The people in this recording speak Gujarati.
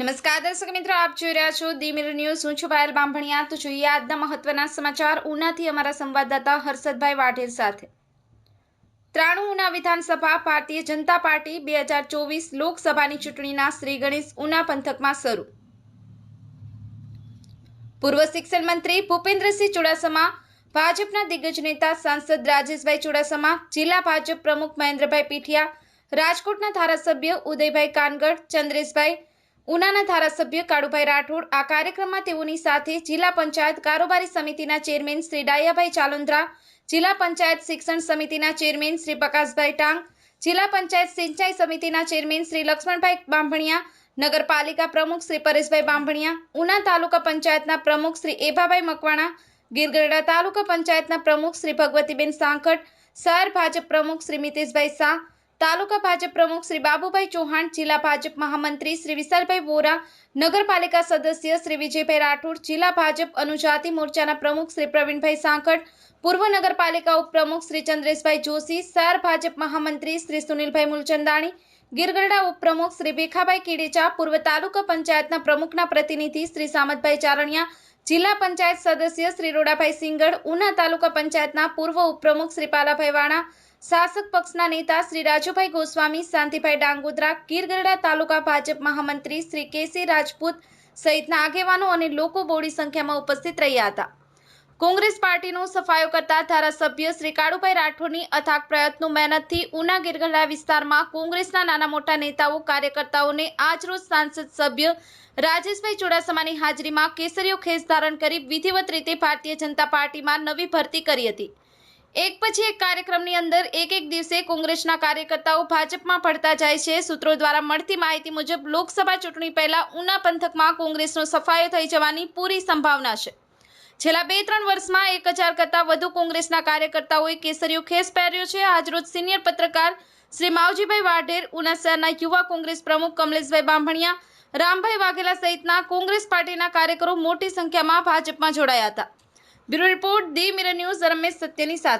નમસ્કાર દર્શક મિત્રો, આપ જોઈ રહ્યા છો દી મિરર ન્યૂઝ. હું છું પાયલ બાંભણિયા તો જોઈએ આજના મહત્વના સમાચાર. ઉનાથી અમારા સંવાદદાતા હર્ષદભાઈ વાઢેર સાથે. ત્રાણું ઉના વિધાનસભા ભારતીય જનતા પાર્ટી બે હજાર ચોવીસ લોકસભાની ચૂંટણીના શ્રી ગણેશ ઉના પંથકમાં શરૂ. પૂર્વ શિક્ષણ મંત્રી ભૂપેન્દ્રસિંહ ચુડાસમા, ભાજપના દિગ્ગજ નેતા સાંસદ રાજેશભાઈ ચુડાસમા, જિલ્લા ભાજપ પ્રમુખ મહેન્દ્રભાઈ પીઠિયા, રાજકોટના ધારાસભ્ય ઉદયભાઈ કાનગઢ ચંદ્રેશભાઈ ઉનાના ધારાસભ્ય કાળુભાઈ રાઠોડ આ કાર્યક્રમમાં તેઓની સાથે જિલ્લા પંચાયત કારોબારી સમિતિના ચેરમેન શ્રી ડાયાભાઈ ચાલુંદ્રા, જિલ્લા પંચાયત શિક્ષણ સમિતિના ચેરમેન શ્રી પ્રકાશભાઈ ટાંગ, જિલ્લા પંચાયત સિંચાઈ સમિતિના ચેરમેન શ્રી લક્ષ્મણભાઈ બાંભણિયા, નગરપાલિકા પ્રમુખ શ્રી પરેશભાઈ બાંભણિયા, ઉના તાલુકા પંચાયતના પ્રમુખ શ્રી એભાભાઈ મકવાણા, ગીરગઢડા તાલુકા પંચાયતના પ્રમુખ શ્રી ભગવતીબેન સાંકટ શહેર ભાજપ પ્રમુખ શ્રી મિતેશભાઈ શાહ તાલુકા ભાજપ પ્રમુખ શ્રી બાબુભાઈ ચૌહાણ, જિલ્લા ભાજપ મહામંત્રી શ્રી વિશાલભાઈ વોરા, નગરપાલિકા સદસ્ય શ્રી વિજયભાઈ રાઠોડ, જિલ્લા ભાજપ અનુજાતિ મોરચાના પ્રમુખ શ્રી પ્રવીણભાઈ સાંકળ, પૂર્વ નગરપાલિકા ઉપપ્રમુખ શ્રી ચંદ્રેશભાઈ જોશી, સાર ભાજપ મહામંત્રી શ્રી સુનિલભાઈ મુલચંદાણી, ગીરગઢડા ઉપપ્રમુખ શ્રી ભીખાભાઈ કીડેચા, પૂર્વ તાલુકા પંચાયતના પ્રમુખના પ્રતિનિધિ શ્રી સામતભાઈ ચારણિયા, જિલ્લા પંચાયત સદસ્ય શ્રી રોડાભાઈ સિંગડ ઉના તાલુકા પંચાયતના પૂર્વ ઉપપ્રમુખ શ્રી પાલાભાઈ વાણા શાસક પક્ષના નેતા શ્રી રાજુભાઈ ગોસ્વામી, શાંતિભાઈ ડાંગોદરા, ગીરગઢડા તાલુકા ભાજપ મહામંત્રી શ્રી કેસી રાજપૂત સહિતના આગેવાનો અને લોકો બોડી સંખ્યામાં ઉપસ્થિત રહ્યા હતા. કોંગ્રેસ પાર્ટીનો સફાયો કરતા ધારાસભ્ય શ્રી કાળુભાઈ રાઠોડની અથાગ પ્રયત્નો મહેનતથી ઉના ગીરગઢડા વિસ્તારમાં કોંગ્રેસના નાના મોટા નેતાઓ, કાર્યકર્તાઓને આજરોજ સાંસદ સભ્ય રાજેશભાઈ ચુડાસમાની હાજરીમાં કેસરીઓ ખેસ ધારણ કરી વિધિવત રીતે ભારતીય જનતા પાર્ટીમાં નવી ભરતી કરી હતી. એક પછી એક કાર્યક્રમની અંદર એક એક દિવસે કોંગ્રેસના કાર્યકર્તાઓ ભાજપમાં પડતા જાય છે. સૂત્રો દ્વારા મળતી માહિતી મુજબ લોકસભા ચૂંટણી પહેલા ઉના પંથકમાં કોંગ્રેસનો સફાયો થઈ જવાની પૂરી સંભાવના છે. છેલ્લા બે ત્રણ વર્ષમાં એક હજાર કરતાં વધુ કોંગ્રેસના કાર્યકર્તાઓએ કેસરીયો ખેસ પહેર્યો છે. આજરોજ સિનિયર પત્રકાર શ્રી માવજીભાઈ વાઢેર, ઉના શહેરના યુવા કોંગ્રેસ પ્રમુખ કમલેશભાઈ બાંભણિયા રામભાઈ વાઘેલા સહિતના કોંગ્રેસ પાર્ટીના કાર્યકરો મોટી સંખ્યામાં ભાજપમાં જોડાયા હતા. Bureau report the mirror news, Ramesh સત્યની સાથે.